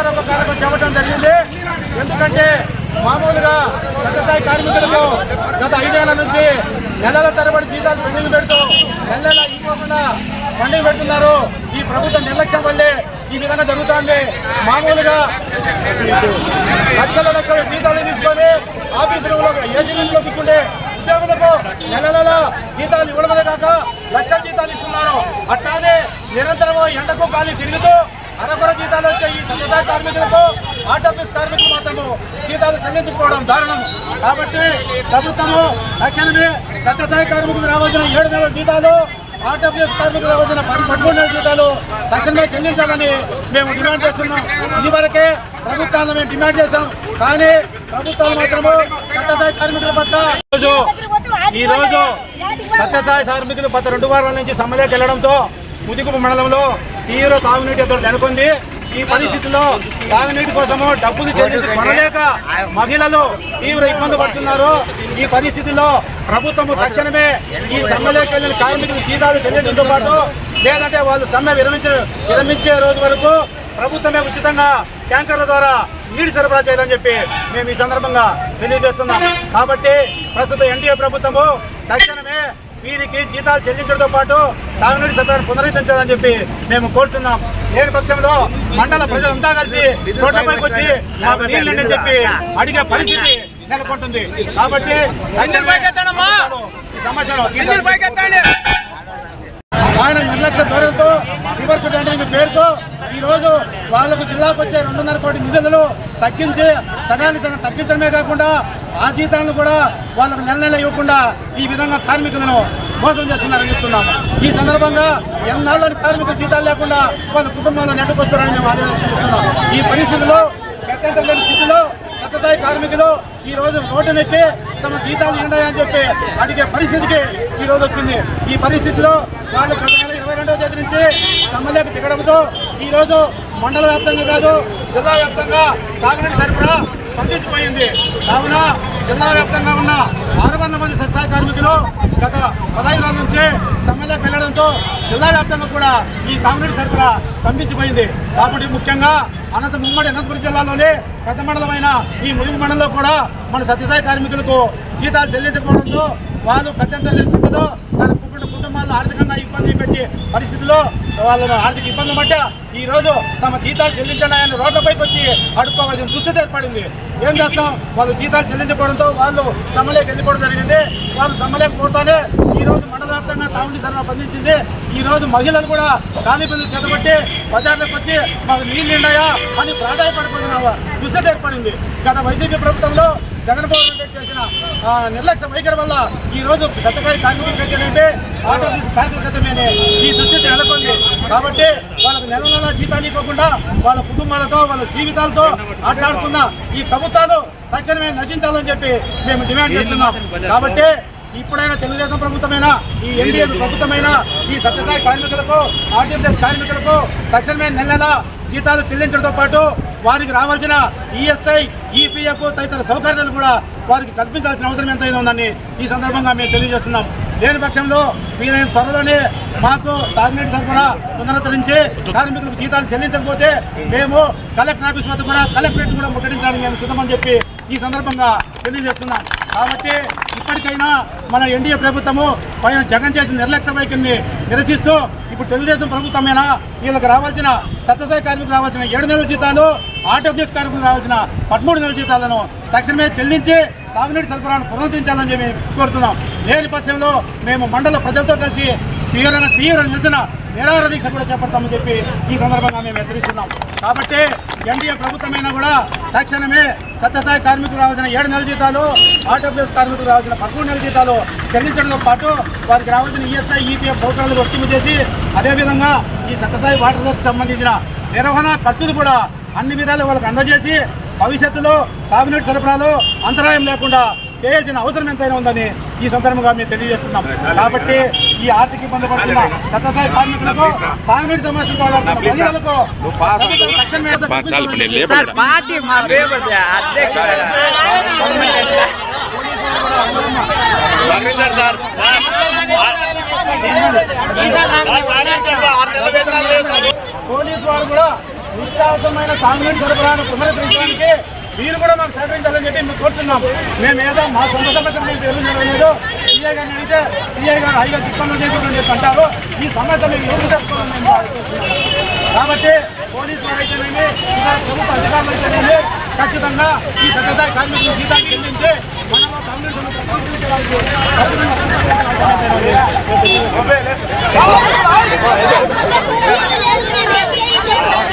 ప్రజారూప కార్యక్రమం చేపట్టడం జరిగింది. ఎందుకంటే మామూలుగా వ్యవసాయ కార్మికులతో గత ఐదేళ్ళ నుంచి నెలల తరబడి జీతాలు పెండింగ్ పెడుతూ నెలల ఇవ్వకుండా పండుగ పెడుతున్నారు. ఈ ప్రభుత్వ నిర్లక్ష్యం వల్లే ఈ విధంగా జరుగుతుంది. మామూలుగా లక్షల లక్షల జీతాలు తీసుకొని ఆఫీస్ రూమ్లో ఏసీ రూమ్లో కూర్చుంటే ఉద్యోగులకు నెల నెల జీతాలు ఇవ్వడమే కాక లక్షల జీతాలు ఇస్తున్నారు. అట్లానే నిరంతరం ఎండకు గాలి తిరుగుతూ అరకొర జీతాలు వచ్చే ఈ సత్యసాయి కార్మికులకు ఆర్టీఎస్ కార్మికులు మాత్రము జీతాలు చెల్లించకపోవడం దారుణం. కాబట్టి ప్రభుత్వము తక్షణమే సత్యసాయి కార్మికులు రావాల్సిన ఏడు నెలల జీతాలు ఆర్టీఎస్ కార్మికులు రావాల్సిన పది పదమూడు నెలల జీతాలు తక్షణమే చెల్లించాలని మేము డిమాండ్ చేస్తున్నాం. ఇదివరకే ప్రభుత్వాన్ని మేము డిమాండ్ చేశాం. కానీ ప్రభుత్వాలు మాత్రము సత్యసాయి కార్మికుల పట్ల రోజు ఈ రోజు సత్యసాయి కార్మికులు గత రెండు వారాల నుంచి సమ్మెలోకి వెళ్ళడంతో ముదిగుపు మండలంలో తీవ్ర తాగునీటి ఎదురు నెలకొంది. ఈ పరిస్థితిలో తాగునీటి కోసము డబ్బులు చెల్లించి కొనలేక మహిళలు తీవ్ర ఇబ్బంది పడుతున్నారు. ఈ పరిస్థితిలో ప్రభుత్వము తక్షణమే ఈ సమ్మెలోకి వెళ్ళిన కార్మికులు జీతాలు చెల్లించడంతో పాటు లేదంటే వాళ్ళు సమ్మె విరమించే విరమించే రోజు వరకు ప్రభుత్వమే ఉచితంగా ట్యాంకర్ల ద్వారా నీటి సరఫరా చేయాలని చెప్పి మేము ఈ సందర్భంగా తెలియజేస్తున్నాం. కాబట్టి ప్రస్తుతం ఎన్డీఏ ప్రభుత్వము తక్షణమే వీరికి జీతాలు చెల్లించడంతో పాటు తాగునీటి సరఫరాను పునరుద్ధరించాలని చెప్పి మేము కోరుతున్నాం లేని పక్షంలో మండల ప్రజలంతా కలిసి రోడ్లపైకి వచ్చి మాకు నీళ్ళని చెప్పి అడిగే పరిస్థితి నెలకొంటుంది. కాబట్టి ఈ సమస్యను ఆయన నిర్లక్ష్య ధోరణితో టెండరింగ్ పేరుతో ఈరోజు వాళ్ళకు జిల్లాకు వచ్చే రెండున్నర కోటి నిధులను తగ్గించి సగానికి సగం తగ్గించడమే కాకుండా ఆ జీతాలను కూడా వాళ్ళకు నెల నెల ఇవ్వకుండా ఈ విధంగా కార్మికులను మోసం చేస్తున్నారని చెప్తున్నాము ఈ సందర్భంగా ఎన్నాళ్ళని కార్మికుల జీతాలు లేకుండా వాళ్ళ కుటుంబాలను నెట్టుకొస్తున్నారని మేము ఆలోచన చేస్తున్నాం ఈ పరిస్థితిలో గత్యంతరం లేని స్థితిలో సత్యసాయి కార్మికులు ఈ రోజు రోడ్డునెక్కి తమ జీతాలు ఉన్నాయని చెప్పి అడిగే పరిస్థితికి ఈ రోజు వచ్చింది. ఈ పరిస్థితిలో వాళ్ళు గత నెల ఇరవై రెండవ తేదీ నుంచి సమ్మెలోకి దిగడంతో ఈ రోజు మండల వ్యాప్తంగా కాదు జిల్లా వ్యాప్తంగా తాగునీటి సరఫరా స్పందించిపోయింది. కావున జిల్లా వ్యాప్తంగా ఉన్న ఆరు వందల మంది సత్సాయి కార్మికులు గత పదహైదు రోజుల నుంచి సమ్మెలకు వెళ్ళడంతో జిల్లా వ్యాప్తంగా కూడా ఈ తాగునీటి సరఫరా స్తంభించిపోయింది కాబట్టి ముఖ్యంగా అనంత ముమ్మడి అనంతపురం జిల్లాలోనే పెద్ద మండలమైన ఈ ములుగు మండలంలో కూడా మన సత్యసాయి కార్మికులకు జీతాలు చెల్లించకపోవడంతో వాళ్ళు గత్యంతరం స్థితిలో తన కుటుంబ కుటుంబాలను ఆర్థికంగా ఇబ్బంది పెట్టి పరిస్థితిలో వాళ్ళను ఆర్థిక ఇబ్బంది పడ్డ ఈ రోజు తమ జీతాలు చెల్లించడాయని రోడ్లపైకి వచ్చి అడుక్కోవాల్సిన దుస్థితి ఏర్పడింది. ఏం చేస్తాం? వాళ్ళు జీతాలు చెల్లించకపోవడంతో వాళ్ళు సమ్మలేకి వెళ్ళిపోవడం జరిగింది. వాళ్ళు సమ్మలేక పోతానే ఈ రోజు మండల వ్యాప్తంగా సరఫరా పొందించింది ఈ రోజు మహిళలు కూడా ఖాళీ పిల్లలు చేతబట్టి బజార్లోకి వచ్చి మాకు నీళ్ళు నిండాయా అని ప్రాధాయపడిపోతున్న దుస్థితి ఏర్పడింది. గత వైసీపీ ప్రభుత్వంలో జగన్మోహన్ రెడ్డి చేసిన ఆ, నిర్లక్ష్య వైఖరి వల్ల ఈ రోజు గతకాయ కార్మికులు ఏంటంటే ఆటో కార్మికతమేనే ఈ దుస్థితి నెలకొంది. కాబట్టి వాళ్ళకు నెల నెల జీతాలు ఇవ్వకుండా వాళ్ళ కుటుంబాలతో వాళ్ళ జీవితాలతో ఆటలాడుతున్న ఈ ప్రభుత్వాలు తక్షణమే నశించాలని చెప్పి మేము డిమాండ్ చేస్తున్నాం. కాబట్టి ఇప్పుడైనా తెలుగుదేశం ప్రభుత్వమైనా ఈ ఎన్డీఏ ప్రభుత్వమైనా ఈ సత్యసాయి కార్మికులకు ఆర్టీఎస్ కార్మికులకు తక్షణమే నెల నెల జీతాలు చెల్లించడంతో పాటు వారికి రావాల్సిన ఈఎస్ఐ ఈపీఎఫ్ తదితర సౌకర్యాలు కూడా వారికి కల్పించాల్సిన అవసరం ఎంతైనా ఉందని ఈ సందర్భంగా మేము తెలియజేస్తున్నాం. లేని పక్షంలో వీలైన త్వరలోనే మాకు తాగునీటి సరఫరా పునరుద్ధరించి కార్మికులకు జీతాలు చెల్లించకపోతే మేము కలెక్టర్ ఆఫీస్ వద్ద కూడా కలెక్టరేట్ కూడా ముట్టడించాలని మేము సిద్ధమని చెప్పి ఈ సందర్భంగా తెలియజేస్తున్నాం. కాబట్టి ఇప్పటికైనా మన ఎన్డీఏ ప్రభుత్వము పైన జగన్ చేసిన నిర్లక్ష్య వైఖరిని నిరసిస్తూ ఇప్పుడు తెలుగుదేశం ప్రభుత్వమైనా? వీళ్ళకి రావాల్సిన సత్యసాయి కార్మికులు రావాల్సిన ఏడు నెలల జీతాలు ఆర్టీఎఫ్ఎస్ కార్మికులు రావాల్సిన పదమూడు నెలల జీతాలను తక్షణమే చెల్లించి తాగునీటి సరఫరాను పునరుద్ధరించాలని చెప్పి కోరుతున్నాం. లేని పక్షంలో మేము మండల ప్రజలతో కలిసి తీవ్ర తీవ్ర నిరసన నిరాహార దీక్ష కూడా చేపడతామని చెప్పి ఈ సందర్భంగా మేము హెచ్చరిస్తున్నాం. కాబట్టి ఎన్డీఏ ప్రభుత్వమైనా కూడా తక్షణమే సత్యసాయి కార్మికులు రావాల్సిన ఏడు నెలల జీతాలు ఆటోప్లేస్ కార్మికులు రావాల్సిన పదమూడు నెలల జీతాలు చెల్లించడంతో పాటు వారికి రావాల్సిన ఈఎస్ఐ ఈపీఎఫ్ సౌకర్యాలు వర్తింపు చేసి అదేవిధంగా ఈ సత్యసాయి వాటర్ వర్క్ సంబంధించిన నిర్వహణ ఖర్చులు కూడా అన్ని విధాలు వాళ్ళకి అందజేసి భవిష్యత్తులో తాగునీటి సరఫరాలో అంతరాయం లేకుండా చేయాల్సిన అవసరం ఎంతైనా ఉందని ఈ సందర్భంగా మేము తెలియజేస్తున్నాం. కాబట్టి ఈ ఆర్థిక ఇబ్బంది పడుతున్న సత్యసాయి కార్మికులకు తాగునీటి సమస్యలు మహిళలకు సార్. పోలీసు వారు కూడా నిత్యావసరమైన తాగునీటి సరఫరాను పునరుద్ధరించడానికి మీరు కూడా మాకు సహకరించాలని చెప్పి మేము కోరుతున్నాం మేము ఏదో మా సొంత సమస్యలు మేము ఎదురు లేదు సిఐ గారిని అడిగితే సిఐ గారు హైవే తిప్పలు చేయకూడదని చెప్పి అంటారు ఈ సమస్య మేము ఎవరు చెప్పుకోవాలని మేము భావిస్తున్నాం. కాబట్టి పోలీసు వారైతేనేమి ఇతర ప్రభుత్వ అధికారులు అయితేనేమి ఖచ్చితంగా ఈ సత్యసాయి కార్మికులు జీతాలు చెల్లించి మనలో కమ్యూనిస్టులను ప్రతిష్ఠించడానికి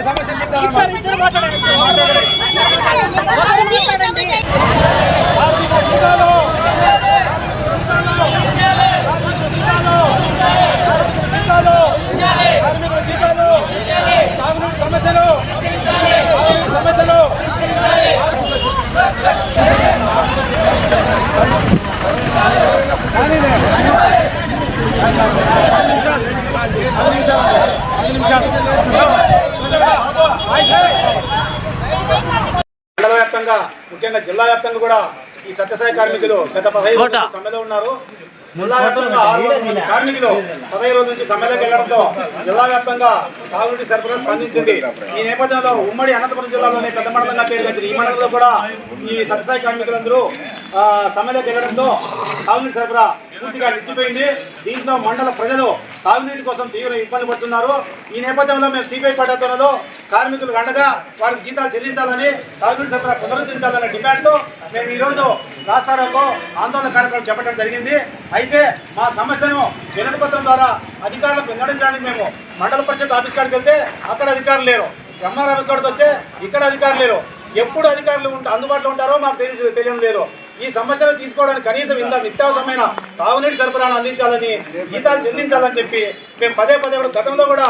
సమస్య జీతాలు జీతాలు కార్మికుల జీతాలు తాగునీటి సమస్యలు తాగునీటి సమస్యలు ఐదు నిమిషాలు ఐదు నిమిషాలు మండల వ్యాప్తంగా ముఖ్యంగా జిల్లా వ్యాప్తంగా కూడా ఈ సత్యసాయి కార్మికులు గత పదహైదు సమ్మెలో ఉన్నారు. జిల్లా వ్యాప్తంగా ఆరు వందల కార్మికులు పదహైదు రోజుల నుంచి సమ్మెలోకి వెళ్ళడంతో జిల్లా వ్యాప్తంగా తాగునీటి సరఫరా స్పందించింది. ఈ నేపథ్యంలో ఉమ్మడి అనంతపురం జిల్లాలోని పెద్ద మండలంగా పేరు వచ్చింది ఈ మండలంలో కూడా ఈ సత్యసాయి కార్మికులందరూ ఆ, సమ్మెలోకి వెళ్ళడంతో తాగునీటి సరఫరా పూర్తిగా నిలిచిపోయింది. దీంట్లో మండల ప్రజలు తాగునీటి కోసం తీవ్ర ఇబ్బంది పడుతున్నారు. ఈ నేపథ్యంలో మేము సిపిఐ పద్ధతులలో కార్మికులు అండగా వారికి జీతాలు చెల్లించాలని తాగునీటి సరఫరా పునరుద్ధరించాలనే డిమాండ్తో మేము ఈరోజు రాష్ట్రాలకు ఆందోళన కార్యక్రమం చేపట్టడం జరిగింది. అయితే మా సమస్యను వినతిపత్రం ద్వారా అధికారులకు వెల్లడించడానికి మేము మండల పరిషత్ ఆఫీస్ కాడికి వెళ్తే అక్కడ అధికారులు లేరు. ఎంఆర్ ఆఫీస్ కాడికి వస్తే ఇక్కడ అధికారులు లేరు. ఎప్పుడు అధికారులు ఉంట అందుబాటులో ఉంటారో మాకు తెలియదు తెలియడం లేదు. ఈ సమస్యలు తీసుకోవడానికి కనీసం ఇంత నిత్యావసరమైన తాగునీటి సరఫరాను అందించాలని జీతాలు చెల్లించాలని చెప్పి మేము పదే పదే కూడా గతంలో కూడా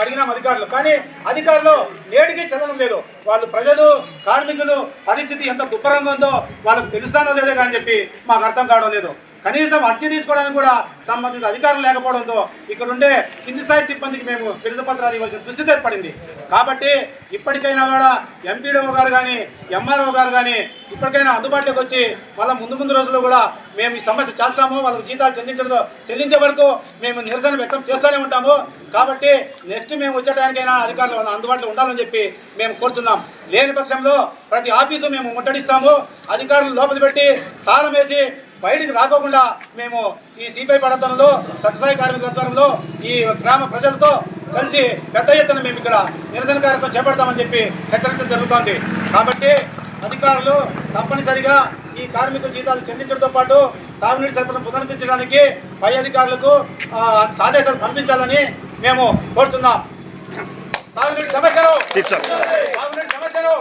అడిగినాం అధికారులు. కానీ అధికారులు నేటికి చదవడం లేదు. వాళ్ళు ప్రజలు కార్మికులు పరిస్థితి ఎంత దుబ్బరంగా ఉందో వాళ్ళకు తెలుస్తానో లేదో కానీ చెప్పి మాకు అర్థం కావడం లేదు. కనీసం అర్జీ తీసుకోవడానికి కూడా సంబంధిత అధికారులు లేకపోవడంతో ఇక్కడ ఉండే కింది స్థాయి సిబ్బందికి మేము విరుద్ధ పత్రాలు ఇవ్వాల్సిన దుస్థితి ఏర్పడింది. కాబట్టి ఇప్పటికైనా కూడా ఎంపీడీఓ గారు కానీ ఎంఆర్ఓ గారు కానీ ఇప్పటికైనా అందుబాటులోకి వచ్చి మళ్ళీ ముందు ముందు రోజుల్లో కూడా మేము ఈ సమస్య చేస్తాము వాళ్ళకి జీతాలు చెల్లించడంతో చెల్లించే వరకు మేము నిరసన వ్యక్తం చేస్తూనే ఉంటాము. కాబట్టి నెక్స్ట్ మేము వచ్చేటానికైనా అధికారులు అందుబాటులో ఉండాలని చెప్పి మేము కోరుతున్నాం లేని పక్షంలో ప్రతి ఆఫీసు మేము ముట్టడిస్తాము. అధికారులు లోపలి పెట్టి తాళం వేసి బయటికి రాకోకుండా మేము ఈ సిపిఐ పడతనంలో సత్యసాయి కార్మికుల ఆధ్వర్యంలో ఈ గ్రామ ప్రజలతో కలిసి పెద్ద ఎత్తున మేము ఇక్కడ నిరసన కార్యక్రమం చేపడతామని చెప్పి హెచ్చరించడం జరుగుతోంది. కాబట్టి అధికారులు తప్పనిసరిగా ఈ కార్మికుల జీతాలు చెల్లించడంతో పాటు తాగునీటి సరఫరా పునరుద్ధరించడానికి పై అధికారులకు ఆదేశాలు పంపించాలని మేము కోరుతున్నాం. తాగునీటి సమస్యలు! తాగునీటి సమస్యలు!